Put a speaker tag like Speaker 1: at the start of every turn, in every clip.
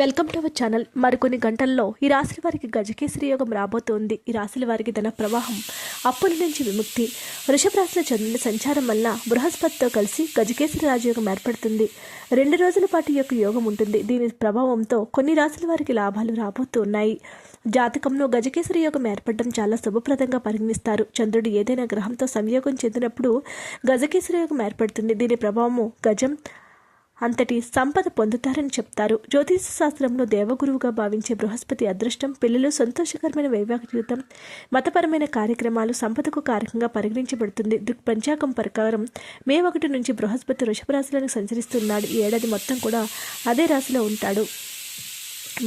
Speaker 1: Welcome to our channel. మరికొన్ని గంటల్లో ఈ రాశుల వారికి గజకేసరి యోగం రాబోతోంది. ఈ రాశుల వారికి ధన ప్రవాహం అప్పుల నుంచి విముక్తి వృషభ రాశిలో చంద్రుని సంచారం వల్ల బృహస్పతితో కలిసి గజకేసరి రాజయోగం ఏర్పడుతుంది. రెండు రోజుల పాటు ఈ యొక్క యోగం ఉంటుంది. దీని ప్రభావంతో కొన్ని రాశుల వారికి లాభాలు రాబోతూ ఉన్నాయి జాతకంలో గజకేసరి యోగం ఏర్పడడం చాలా శుభప్రదంగా పరిగణిస్తారు. చంద్రుడు ఏదైనా గ్రహంతో సంయోగం చెందినప్పుడు గజకేసరి యోగం ఏర్పడుతుంది. దీని ప్రభావము గజం అంతటి సంపద పొందుతారని చెప్తారు. జ్యోతిష శాస్త్రంలో దేవగురువుగా భావించే బృహస్పతి అదృష్టం పిల్లలు సంతోషకరమైన వైవాహిక జీవితం మతపరమైన కార్యక్రమాలు సంపదకు కారకంగా పరిగణించబడుతుంది. దృక్ ప్రకారం మే ఒకటి నుంచి బృహస్పతి వృషభ రాశిలోకి సంచరిస్తున్నాడు. ఈ ఏడాది మొత్తం కూడా అదే రాశిలో ఉంటాడు.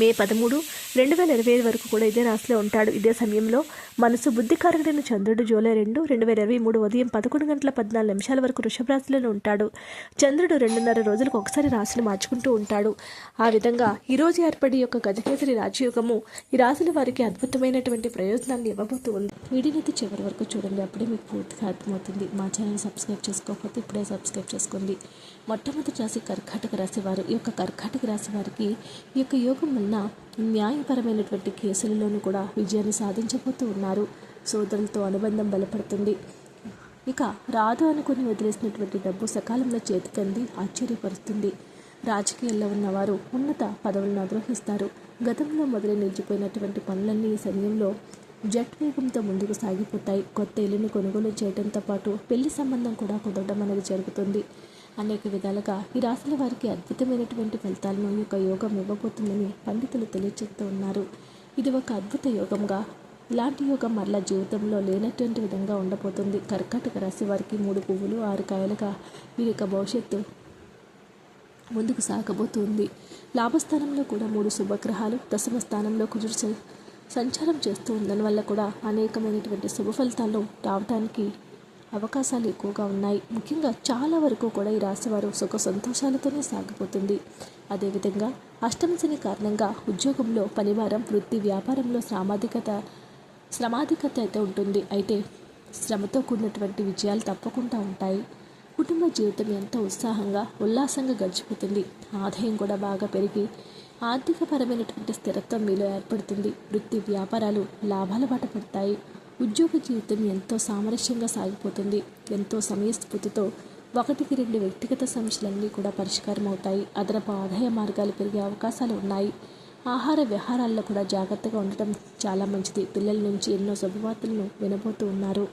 Speaker 1: మే పదమూడు రెండు వేల ఇరవై ఐదు వరకు కూడా ఇదే రాశిలో ఉంటాడు. ఇదే సమయంలో మనసు బుద్ధికారకుడైన చంద్రుడు జూలై రెండు రెండు వేల ఇరవై మూడు ఉదయం పదకొండు గంటల పద్నాలుగు నిమిషాల వరకు వృషభ రాశిలోనే ఉంటాడు. చంద్రుడు రెండున్నర రోజులకు ఒకసారి రాశిని మార్చుకుంటూ ఉంటాడు. ఆ విధంగా ఈరోజు ఏర్పడి యొక్క గజకేసరి రాజయోగము ఈ రాశుల వారికి అద్భుతమైనటువంటి ప్రయోజనాన్ని ఇవ్వబోతూ ఉంది. వీడియోనైతే చివరి వరకు చూడండి. అప్పుడే మీకు పూర్తిగా అర్థమవుతుంది. మా ఛానల్ సబ్స్క్రైబ్ చేసుకోకపోతే ఇప్పుడే సబ్స్క్రైబ్ చేసుకోండి. మొట్టమొదటి రాశి కర్కాటక రాశి వారు ఈ యొక్క కర్కాటక రాశి వారికి ఈ యొక్క యోగం వలన న్యాయపరమైనటువంటి కేసులలోనూ కూడా విజయాన్ని సాధించబోతూ ఉన్నారు. సోదరులతో అనుబంధం బలపడుతుంది. ఇక రాదు అనుకుని వదిలేసినటువంటి డబ్బు సకాలంలో చేతికంది ఆశ్చర్యపరుస్తుంది. రాజకీయాల్లో ఉన్నవారు ఉన్నత పదవులను అధిరోహిస్తారు. గతంలో మొదలై నిలిచిపోయినటువంటి పనులన్నీ ఈ సమయంలో జట్ వేగంతో ముందుకు సాగిపోతాయి. కొత్త ఇల్లుని కొనుగోలు చేయడంతో పాటు పెళ్ళి సంబంధం కూడా కుదరడం అనేది జరుగుతుంది. అనేక విధాలుగా ఈ రాశుల వారికి అద్భుతమైనటువంటి ఫలితాలను ఈ యొక్క యోగం ఇవ్వబోతుందని పండితులు తెలియజేస్తూ ఉన్నారు. ఇది ఒక అద్భుత యోగంగా ఇలాంటి యోగం మరలా జీవితంలో లేనటువంటి విధంగా ఉండబోతుంది. కర్కాటక రాశి వారికి మూడు పువ్వులు ఆరు కాయలుగా వీరి యొక్క భవిష్యత్తు ముందుకు సాగబోతుంది. లాభస్థానంలో కూడా మూడు శుభగ్రహాలు దశమ స్థానంలో కుజుడు సంచారం చేస్తూ ఉండడం వల్ల కూడా అనేకమైనటువంటి శుభ ఫలితాలు రావడానికి అవకాశాలు ఎక్కువగా ఉన్నాయి. ముఖ్యంగా చాలా వరకు కూడా ఈ రాశివారు సుఖ సంతోషాలతోనే సాగిపోతుంది. అదేవిధంగా అష్టమశని కారణంగా ఉద్యోగంలో పనివారం వృత్తి వ్యాపారంలో శ్రామాధికత శ్రమాధికత అయితే ఉంటుంది. అయితే శ్రమతో కూడినటువంటి విజయాలు తప్పకుండా ఉంటాయి. కుటుంబ జీవితం ఎంతో ఉత్సాహంగా ఉల్లాసంగా గడిచిపోతుంది. ఆదాయం కూడా బాగా పెరిగి ఆర్థికపరమైనటువంటి స్థిరత్వం మీలో ఏర్పడుతుంది. వృత్తి వ్యాపారాలు లాభాల బాట పడతాయి. ఉద్యోగ జీవితం ఎంతో సామరస్యంగా సాగిపోతుంది. ఎంతో సమయస్ఫూర్తితో ఒకటికి రెండు వ్యక్తిగత సమస్యలన్నీ కూడా పరిష్కారం అవుతాయి అదనపు ఆదాయ మార్గాలు పెరిగే అవకాశాలు ఉన్నాయి. ఆహార విహారాల్లో కూడా జాగ్రత్తగా ఉండటం చాలా మంచిది. పిల్లల నుంచి ఎన్నో శుభవార్తలను వినబోతూ ఉన్నారు.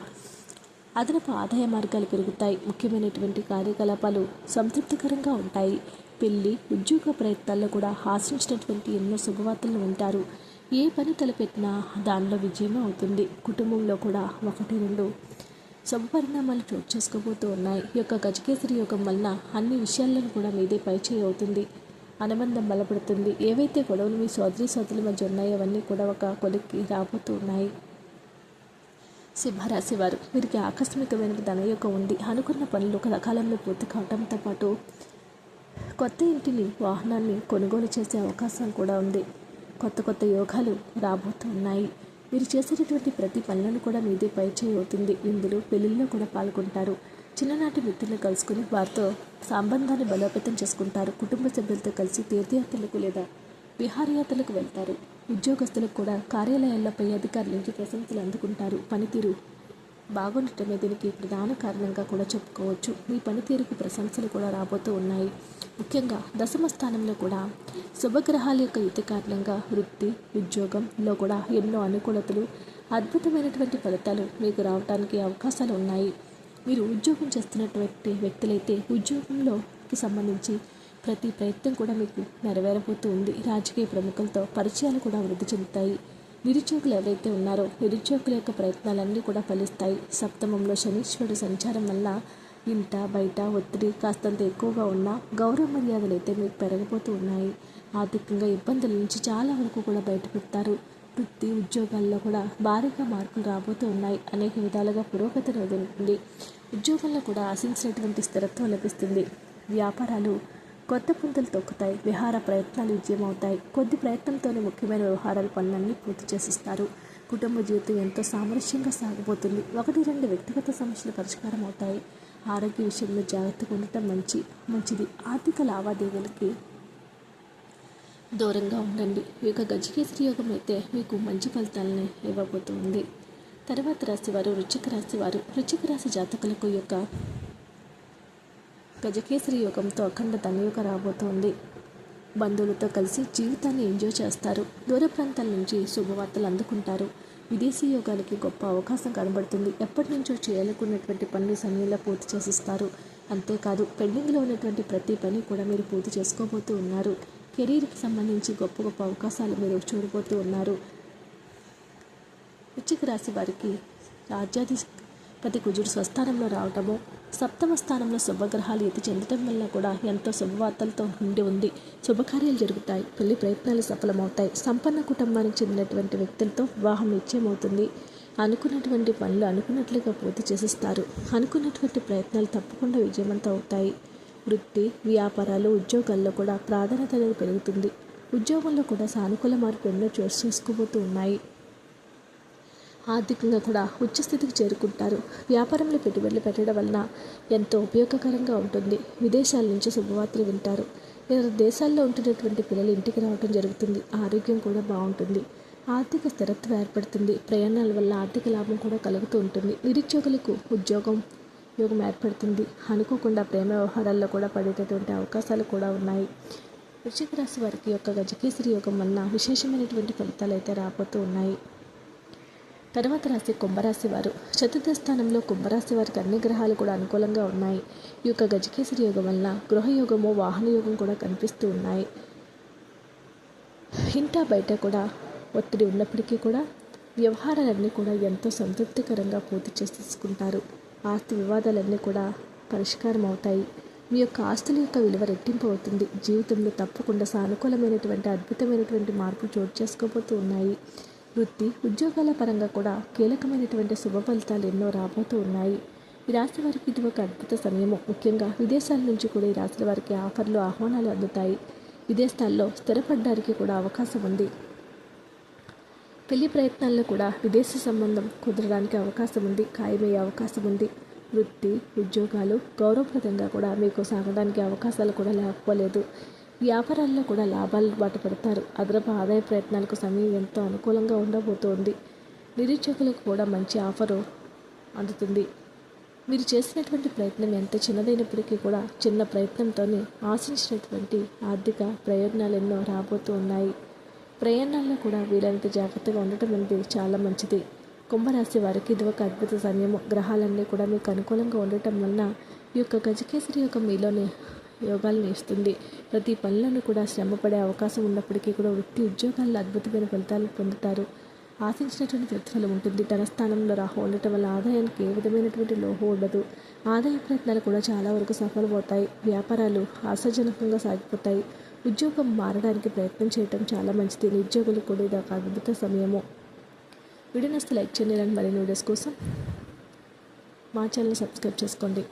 Speaker 1: అదనపు ఆదాయ మార్గాలు పెరుగుతాయి. ముఖ్యమైనటువంటి కార్యకలాపాలు సంతృప్తికరంగా ఉంటాయి. పెళ్ళి ఉద్యోగ ప్రయత్నాల్లో కూడా ఆశించినటువంటి ఎన్నో శుభవార్తలను వింటారు. ఏ పని తలపెట్టినా దానిలో విజయమే అవుతుంది. కుటుంబంలో కూడా ఒకటి రెండు శుభపరిణామాలు చోటు చేసుకోబోతూ ఉన్నాయి. ఈ యొక్క గజకేసరి యోగం వలన అన్ని విషయాలను కూడా మీదే పైచేయి అవుతుంది. అనుబంధం బలపడుతుంది. ఏవైతే గొడవలు మీ సోదరి సోదరుల మధ్య ఉన్నాయో అవన్నీ కూడా ఒక కొలిక్కి రాబోతూ ఉన్నాయి. సింహరాశి వారు వీరికి ఆకస్మికమైన ధనయోగం ఉంది. అనుకున్న పనులు సకాలంలో పూర్తి కావడంతో పాటు కొత్త ఇంటిని వాహనాన్ని కొనుగోలు చేసే అవకాశం కూడా ఉంది. కొత్త కొత్త యోగాలు రాబోతున్నాయి. మీరు చేసేటటువంటి ప్రతి పనులను కూడా మీదే పై అవుతుంది ఇందులో పెళ్ళిళ్ళలో కూడా పాల్గొంటారు. చిన్ననాటి మిత్రులు కలుసుకుని వారితో సంబంధాన్ని బలోపేతం చేసుకుంటారు. కుటుంబ సభ్యులతో కలిసి తీర్థయాత్రలకు లేదా విహారయాత్రలకు వెళ్తారు. ఉద్యోగస్తులకు కూడా కార్యాలయాల్లో పై అధికారుల నుంచి ప్రశంసలు అందుకుంటారు. పనితీరు బాగుండటమే దీనికి ప్రధాన కారణంగా కూడా చెప్పుకోవచ్చు. మీ పనితీరుకు ప్రశంసలు కూడా రాబోతూ ఉన్నాయి. ముఖ్యంగా దశమ స్థానంలో కూడా శుభగ్రహాల యొక్క యుతి కారణంగా వృత్తి ఉద్యోగంలో కూడా ఎన్నో అనుకూలతలు అద్భుతమైనటువంటి ఫలితాలు మీకు రావడానికి అవకాశాలు ఉన్నాయి. మీరు ఉద్యోగం చేస్తున్నటువంటి వ్యక్తులైతే ఉద్యోగంలోకి సంబంధించి ప్రతి ప్రయత్నం కూడా మీకు నెరవేరబోతూ ఉంది. రాజకీయ ప్రముఖులతో పరిచయాలు కూడా వృద్ధి చెందుతాయి. నిరుద్యోగులు ఎవరైతే ఉన్నారో నిరుద్యోగుల యొక్క ప్రయత్నాలన్నీ కూడా ఫలిస్తాయి. సప్తమంలో శనీశ్వరుడు సంచారం వల్ల ఇంట బయట ఒత్తిడి కాస్తంత ఎక్కువగా ఉన్నా గౌరవ మర్యాదలు అయితే మీకు పెరగబోతూ ఉన్నాయి. ఆర్థికంగా ఇబ్బందుల నుంచి చాలా వరకు కూడా బయటపెడతారు. వృత్తి ఉద్యోగాల్లో కూడా భారీగా మార్పులు రాబోతూ ఉన్నాయి. అనేక విధాలుగా పురోగతి ఉంటుంది ఉద్యోగంలో కూడా ఆశించినటువంటి స్థిరత్వం లభిస్తుంది. వ్యాపారాలు కొత్త పుంతలు తొక్కుతాయి. విహార ప్రయత్నాలు విజయమవుతాయి. కొద్ది ప్రయత్నంతోనే ముఖ్యమైన వ్యవహారాల పనులన్నీ పూర్తి చేసిస్తారు. కుటుంబ జీవితం ఎంతో సామరస్యంగా సాగబోతుంది. ఒకటి రెండు వ్యక్తిగత సమస్యలు పరిష్కారం అవుతాయి ఆరోగ్య విషయంలో జాగ్రత్తగా ఉండటం మంచి మంచిది. ఆర్థిక లావాదేవీలకి దూరంగా ఉండండి. ఈ యొక్క గజకేసరి యోగం అయితే మీకు మంచి ఫలితాలని ఇవ్వబోతుంది. తర్వాత రాశి వారు వృచ్చిక రాశి వారు వృచ్చిక రాశి జాతకులకు యొక్క గజకేసరి యోగంతో అఖండ ధనయోగ రాబోతోంది. బంధువులతో కలిసి జీవితాన్ని ఎంజాయ్ చేస్తారు. దూర ప్రాంతాల నుంచి శుభవార్తలు అందుకుంటారు. విదేశీ యోగాలకి గొప్ప అవకాశం కనబడుతుంది. ఎప్పటి నుంచో చేయాలనుకున్నటువంటి పనులు సమయంలో పూర్తి చేసిస్తారు. అంతేకాదు పెండింగ్లో ఉన్నటువంటి ప్రతి పని కూడా మీరు పూర్తి చేసుకోబోతూ ఉన్నారు. కెరీర్కి సంబంధించి గొప్ప గొప్ప అవకాశాలు మీరు చూడబోతూ ఉన్నారు. వృశ్చిక రాశి వారికి రాజ్యాధిపతి కుజుడు స్వస్థానంలో రావటము సప్తమ స్థానంలో శుభగ్రహాలు ఎత్తి చెందటం వల్ల కూడా ఎంతో శుభవార్తలతో ఉండి ఉంది. శుభకార్యాలు జరుగుతాయి. పెళ్ళి ప్రయత్నాలు సఫలమవుతాయి. సంపన్న కుటుంబానికి చెందినటువంటి వ్యక్తులతో వివాహం నిశ్చయమవుతుంది. అనుకున్నటువంటి పనులు అనుకున్నట్లుగా పూర్తి చేసిస్తారు. అనుకున్నటువంటి ప్రయత్నాలు తప్పకుండా విజయవంతం అవుతాయి. వృత్తి వ్యాపారాలు ఉద్యోగాల్లో కూడా ప్రాధాన్యత పెరుగుతుంది. ఉద్యోగంలో కూడా సానుకూల మార్పు ఎన్నో చోటు చేసుకోబోతూ ఉన్నాయి. ఆర్థికంగా కూడా ఉచ్చస్థితికి చేరుకుంటారు. వ్యాపారంలో పెట్టుబడులు పెట్టడం వలన ఎంతో ఉపయోగకరంగా ఉంటుంది. విదేశాల నుంచి శుభవార్తలు వింటారు. ఇతర దేశాల్లో ఉంటున్నటువంటి పిల్లలు ఇంటికి రావడం జరుగుతుంది. ఆరోగ్యం కూడా బాగుంటుంది. ఆర్థిక స్థిరత్వం ఏర్పడుతుంది. ప్రయాణాల వల్ల ఆర్థిక లాభం కూడా కలుగుతూ ఉంటుంది. నిరుద్యోగులకు ఉద్యోగం యోగం ఏర్పడుతుంది. అనుకోకుండా ప్రేమ వ్యవహారాల్లో కూడా పడేటటువంటి అవకాశాలు కూడా ఉన్నాయి. వృశ్చిక రాశి వారికి యొక్క గజకేసరి యోగం వలన విశేషమైనటువంటి ఫలితాలు అయితే రాబోతూ ఉన్నాయి. తర్వాత రాశి కుంభరాశి వారు చతుర్థ స్థానంలో కుంభరాశి వారికి అన్ని గ్రహాలు కూడా అనుకూలంగా ఉన్నాయి. ఈ యొక్క గజకేసరి యోగం వల్ల గృహయోగము వాహన యోగం కూడా కనిపిస్తూ ఉన్నాయి. ఇంటా బయట కూడా ఒత్తిడి ఉన్నప్పటికీ కూడా వ్యవహారాలన్నీ కూడా ఎంతో సంతృప్తికరంగా పూర్తి చేసేసుకుంటారు ఆస్తి వివాదాలన్నీ కూడా పరిష్కారం అవుతాయి. మీ యొక్క ఆస్తుల యొక్క విలువ రెట్టింపు అవుతుంది. జీవితంలో తప్పకుండా సానుకూలమైనటువంటి అద్భుతమైనటువంటి మార్పులు చోటు చేసుకోబోతూ ఉన్నాయి. వృత్తి ఉద్యోగాల పరంగా కూడా కీలకమైనటువంటి శుభ ఫలితాలు ఎన్నో రాబోతూ ఉన్నాయి. ఈ రాశి వారికి ఇది ఒక అద్భుత సమయము. ముఖ్యంగా విదేశాల నుంచి కూడా ఈ రాశి వారికి ఆఫర్లు ఆహ్వానాలు అందుతాయి. విదేశాల్లో స్థిరపడడానికి కూడా అవకాశం ఉంది. పెళ్ళి ప్రయత్నాల్లో కూడా విదేశీ సంబంధం కుదరడానికి అవకాశం ఉంది. ఖాయమయ్యే అవకాశం ఉంది. వృత్తి ఉద్యోగాలు గౌరవప్రదంగా కూడా మీకు సాగడానికి అవకాశాలు కూడా లేకపోలేదు. వ్యాపారాల్లో కూడా లాభాలు బాట పెడతారు. అదనపు ఆదాయ ప్రయత్నాలకు సమయం ఎంతో అనుకూలంగా ఉండబోతోంది. నిరుద్యోగులకు కూడా మంచి ఆఫరు అందుతుంది. మీరు చేసినటువంటి ప్రయత్నం ఎంత చిన్నదైనప్పటికీ కూడా చిన్న ప్రయత్నంతోనే ఆశించినటువంటి ఆర్థిక ప్రయోజనాలు ఎన్నో రాబోతూ ఉన్నాయి ప్రయాణాల్లో కూడా వీలైనంత జాగ్రత్తగా ఉండటం అనేది చాలా మంచిది. కుంభరాశి వారికి ఇది ఒక అద్భుత సమయము. గ్రహాలన్నీ కూడా మీకు అనుకూలంగా ఉండటం వలన ఈ యొక్క గజకేసరి యొక్క మీలోనే యోగాలను ఇస్తుంది ప్రతి పనులను కూడా శ్రమపడే అవకాశం ఉన్నప్పటికీ కూడా వృత్తి ఉద్యోగాల్లో అద్భుతమైన ఫలితాలు పొందుతారు. ఆశించినటువంటి ప్రతిఫలం ఉంటుంది. ధన స్థానంలో రాహు ఉండటం వల్ల ఆదాయానికి ఏ విధమైనటువంటి లోహం ఉండదు. ఆదాయ ప్రయత్నాలు కూడా చాలా వరకు సఫలమవుతాయి. వ్యాపారాలు ఆశాజనకంగా సాగిపోతాయి. ఉద్యోగం మారడానికి ప్రయత్నం చేయటం చాలా మంచిది. నిరుద్యోగులు కూడా ఇది ఒక అద్భుత సమయము. వీడియో లైక్ చేయండి. ఇలాంటి మరిన్ని వీడియోస్ కోసం మా ఛానల్ సబ్స్క్రైబ్ చేసుకోండి.